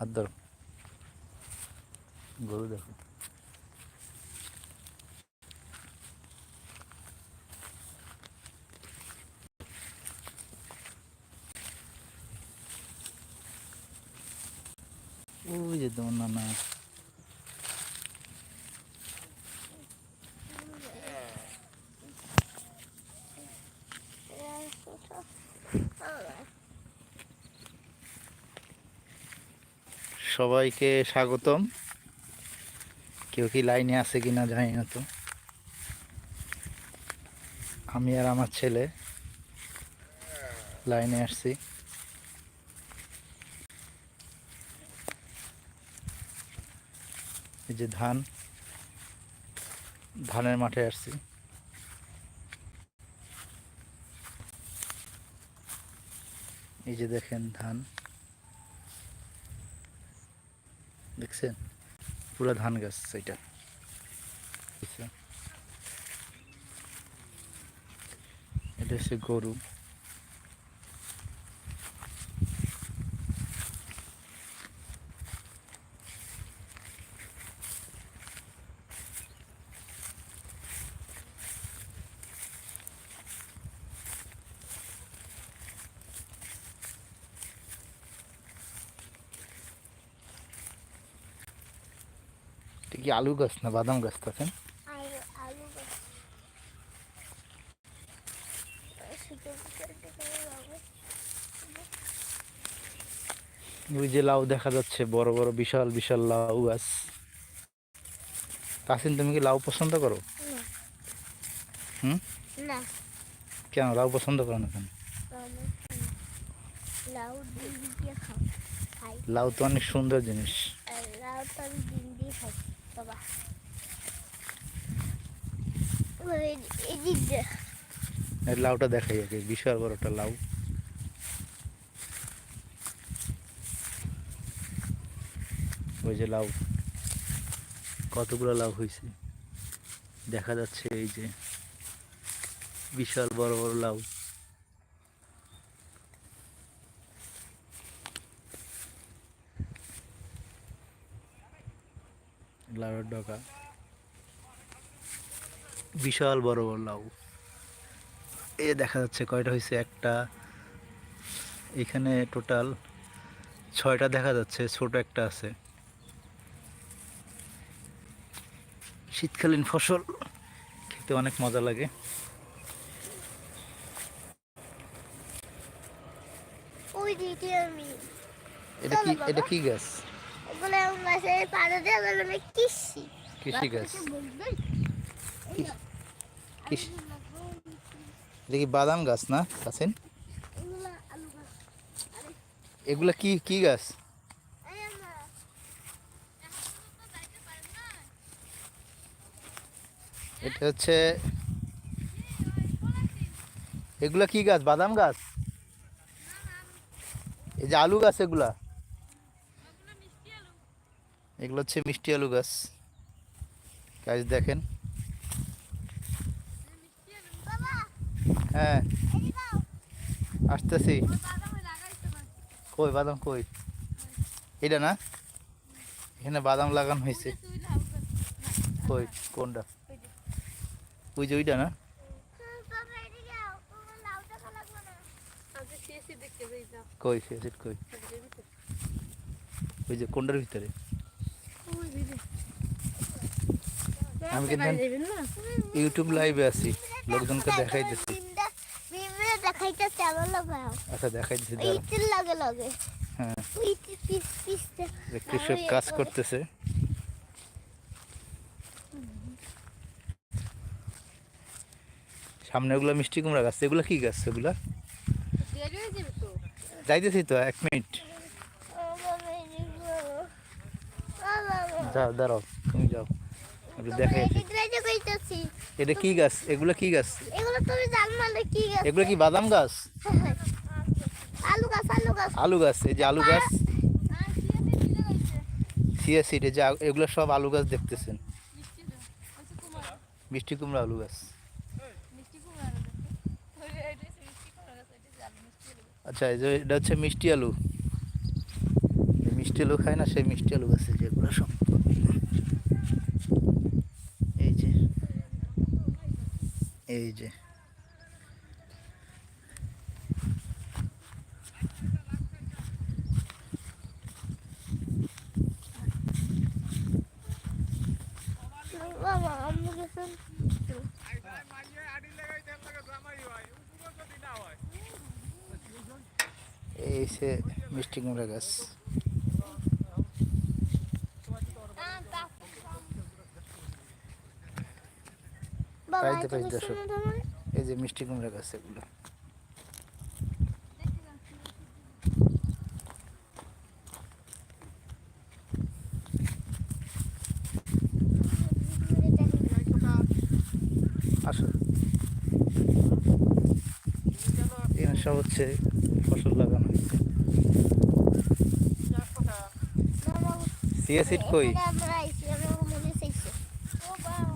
হাত ধরো। গরু দেখো। ওই যে তোমার নানা। সবাইকে স্বাগতম। কেউ কি লাইনে আছে কিনা জানি না তো। আমি আর আমার ছেলে লাইনে আসছি। এই যে ধান, ধানের মাঠে আসছি। এই যে দেখেন ধান। দেখছেন? পুরো ধান গাছ এটা এটা হচ্ছে গরু। কি আলু গাছ না বাদাম গাছ লাগাবো। ওই যে লাউ দেখা যাচ্ছে বড় বড় বিশাল বিশাল লাউ গাছ। তাসিন তুমি কি লাউ পছন্দ করো? হুম? কেন লাউ পছন্দ করো না কেন? লাউ তো অনেক সুন্দর জিনিস। লাউ তো আমি ডিম দিয়ে খাই। লাউটা দেখাই আগে, বিশাল বড় একটা লাউ। ওই যে লাউ, কতগুলো লাউ হয়েছে দেখা যাচ্ছে এই যে বিশাল বড় বড় লাউ। লাউয়ের ডগা। বিশাল বড় বড় লাউ এ দেখা যাচ্ছে কয়টা হয়েছে একটা এখানে টোটাল ছয়টা দেখা যাচ্ছে ছোট একটা আছে। শীতকালীন ফসল খেতে অনেক মজা লাগে। ওই দিকে আমি। এটা কি এটা কি গাছ? কৃষি কৃষি গাছ? কি বাদাম গাছ না আছেন এগুলা কি কি গাছ? এটা হচ্ছে এগুলা কি গাছ? বাদাম গাছ? এই যে আলু গাছ এগুলা? এগুলো হচ্ছে মিষ্টি আলু গাছ। গাছ দেখেন। হ্যাঁ। আসতেছি। কই বাদাম কই? এটা না? এখানে বাদাম লাগানো হয়েছে। কই? কোনটা? ওই যে ওইটা না? কই? কই? ওই যে কোনটার ভিতরে? আমি কিন্তু ইউটিউব লাইভে আছি। লোকজনকে আমার লাগাও আচ্ছা লাগে লাগে। হ্যাঁ। কৃষক কাজ করতেছে। সামনে ওগুলা মিষ্টি কুমড়া গাছ এগুলা কি গাছ এগুলা? যাইতেছি তো এক মিনিট। দাঁড়াও তুমি যাও। একটু দেখাইছি এটা কি গাছ? এগুলা কি গাছ? এগুলো তুমি জানো না কি গাছ? এগুলা কি বাদাম গাছ? আলু গাছ আলু গাছ। আলু গাছ এই যে আলু গাছ। যে এগুলো সব আলু গাছ দেখতেছেন। মিষ্টি কুমড়া আলু গাছ। আচ্ছা এই যে এটা হচ্ছে মিষ্টি আলু। মিষ্টি মিষ্টি আলু খায় না সেই মিষ্টি আলু গাছে যেগুলো সব এই যে এই যে। এই সে মিষ্টি কুমড়া গাছ। পাইতে পাইতে? এই যে মিষ্টি কুমড়া গাছ এগুলো। সব হচ্ছে ফসল লাগানো হয়েছে। সিট কই এখানে আমরা আইছি, আমরা মনে চাইছে। ও বাবা,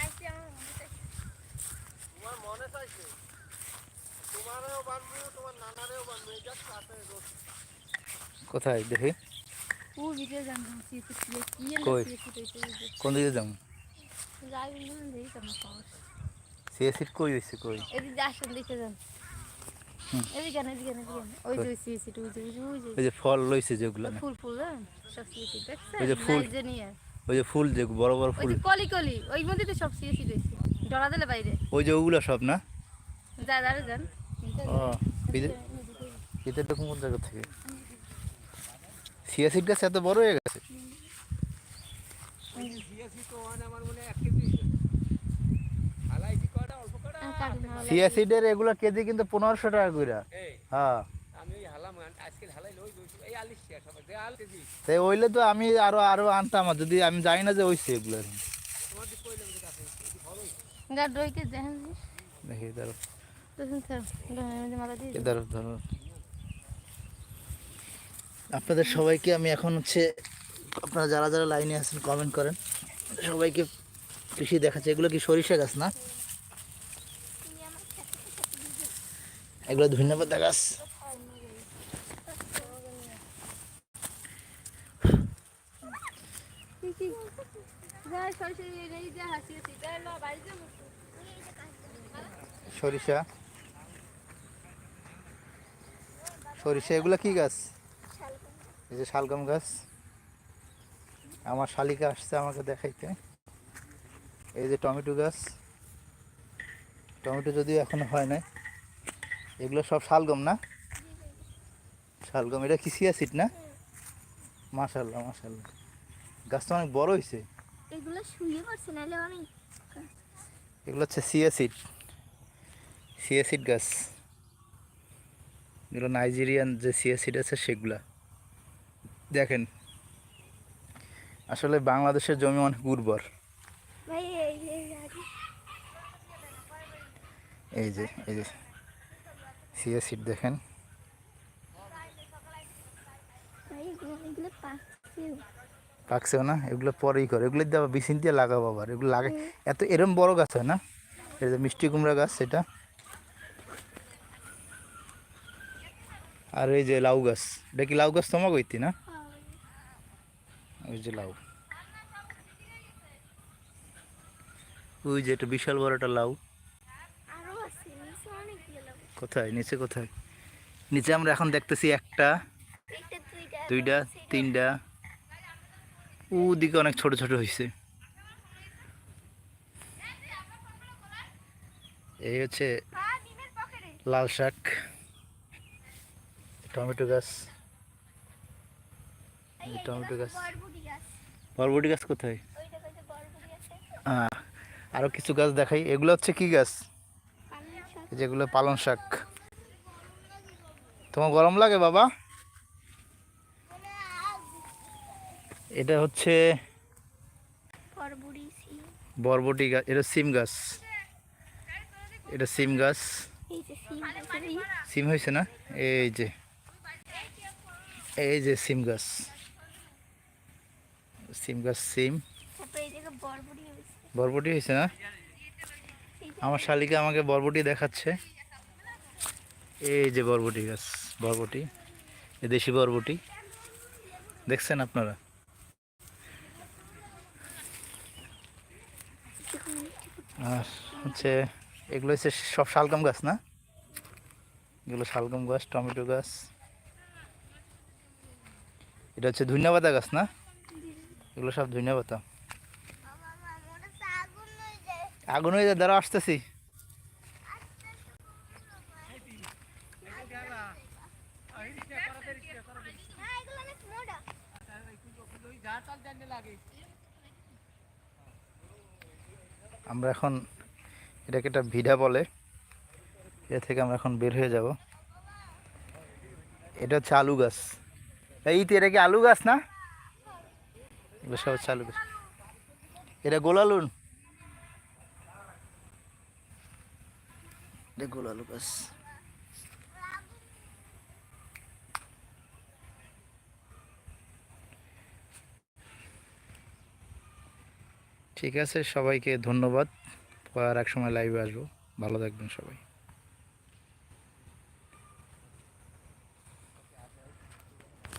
আইছি, আমার মনে চাইছে। তোমার মনে চাইছে তোমারেও বানবো তোমার নানারেও বানবো এই যাক কাছে রোদ কোথায় দেখি ও ভিডিও জানতাম সিএসি কি কি কই? সিএসি কইতে হইছে কোন দিকে যাব যাই বলুন দেই তোমার পাওয়ার সিএ সিট কই হয়েছে কই এদিকে আসেন দেখে যান এদিকে না এদিকে না ওই যে সিএসি ওই ওই যে ওই যে ওই যে ফল যেগুলো ফুল ফুল হ্যাঁ দেখছেন ওই যে ফুল। নাইজেনিয়া ওই যে ফুল যে বড় বড় ওই ফুল যে কলি কলি ওই মধ্যে তো সব ডরা দিলে বাইরে ওই যে ওগুলো সব না যা দাঁড়ে যান ও বিদে- ভিতরটা কোন জায়গা থেকে। সিয়াসিড গাছ এত বড় হয়ে গেছে? হয় কেজি সিয়াসিডের এগুলো কিন্তু পনেরোশো টাকা হ্যাঁ। ওইলে তো আমি আরও আরও আনতাম আর যদি আমি জানি না যে ওইছে এগুলো এখন। তোমার দিক কইলাম যে কাছে এটি ভালো হয়েছে। গা ডইকে দেখেন দেখি আপনাদের সবাইকে আমি এখন হচ্ছে আপনারা যারা যারা লাইনে আছেন কমেন্ট করেন। সবাইকে কৃষি দেখাচ্ছে। এগুলো কি সরিষা গাছ না? এগুলো ধন্যবাদ গাছ যা সরষে নেই যা হাসিয়েছি যা ল বাড়িতে সরিষা এগুলো কি গাছ? এই যে শালগম গাছ। আমার শালিকা আসছে আমাকে দেখাইতে। এই যে টমেটো গাছ। টমেটো যদিও এখনও হয় নাই। এগুলো সব শালগম না? শালগম এটা কি সিয়াসিড না? মাশাল্লাহ মাশাল্লাহ গাছটা অনেক বড় হয়েছে এগুলো শুয়ে পড়ছে নাহলে আমি এগুলো হচ্ছে সিয়াসিড সিয়াসিড গাছ। এগুলো নাইজেরিয়ান যে সিয়াসিড আছে সেগুলা। দেখেন আসলে বাংলাদেশের জমি অনেক উর্বর। এই যে এই যে সিয়াসিড দেখেন। পাকছেও না এগুলো পরেই করে। এগুলো দিয়ে আবার বিছিন দিয়ে লাগাবো আবার। এগুলো লাগে এত এরম বড় গাছ হয় না? এটা মিষ্টি কুমড়া গাছ সেটা। আর এই যে লাউ গাছ। এটা কি লাউ গাছ তোমাকে কইতি না? ওই যে লাউ। ওই যে এটা বিশাল বড় একটা লাউ। কোথায়? নিচে কোথায়? নিচে আমরা এখন দেখতেছি একটা একটা দুইটা তিনটা। ও দিকে অনেক ছোট ছোট হয়েছে এই হচ্ছে হ্যাঁ লাল শাক। টমেটো গাছ। টমেটো গাছ। বরবটি গাছ কোথায়? ওইটা কইতে বরবটি আছে আহ, আরও কিছু গাছ দেখাই। এগুলো হচ্ছে কি গাছ? এই যেগুলো পালং শাক। তোমার গরম লাগে বাবা? এটা হচ্ছে বরবটি গাছ এটা সিম গাছ। এটা সিম গাছ। এই যে সিম আছে। এই সিম হয়েছে না? এই যে। এই যে সিম গাছ। সিম গাছ সিম। এই বরবটি হয়েছে। বরবটি হয়েছে না? আমার শালিকা আমাকে বরবটি দেখাচ্ছে। এই যে বরবটি গাছ বরবটি এ দেশি বরবটি। দেখছেন আপনারা? আর হচ্ছে এগুলো হচ্ছে সব শালগম গাছ না? এগুলো শালগম গাছ টমেটো গাছ। এটা হচ্ছে ধনিয়া পাতা গাছ না? এগুলো সব ধনিয়া পাতা। মামা হচ্ছে আগুন হয়ে যায় দাঁড়া আসতেছি। আমরা এখন, এটাকে একটা ভিডা বলে। এ থেকে আমরা এখন বের হয়ে যাব। এটা হচ্ছে আলু গাছ। এটা কি আলু গাছ না? এগুলো সব হচ্ছে আলু গাছ। এটা গোলালুন? এটা গোলালু গাছ। ঠিক আছে, সবাইকে ধন্যবাদ। পর এক সময় লাইভে আসব। ভালো থাকবেন সবাই।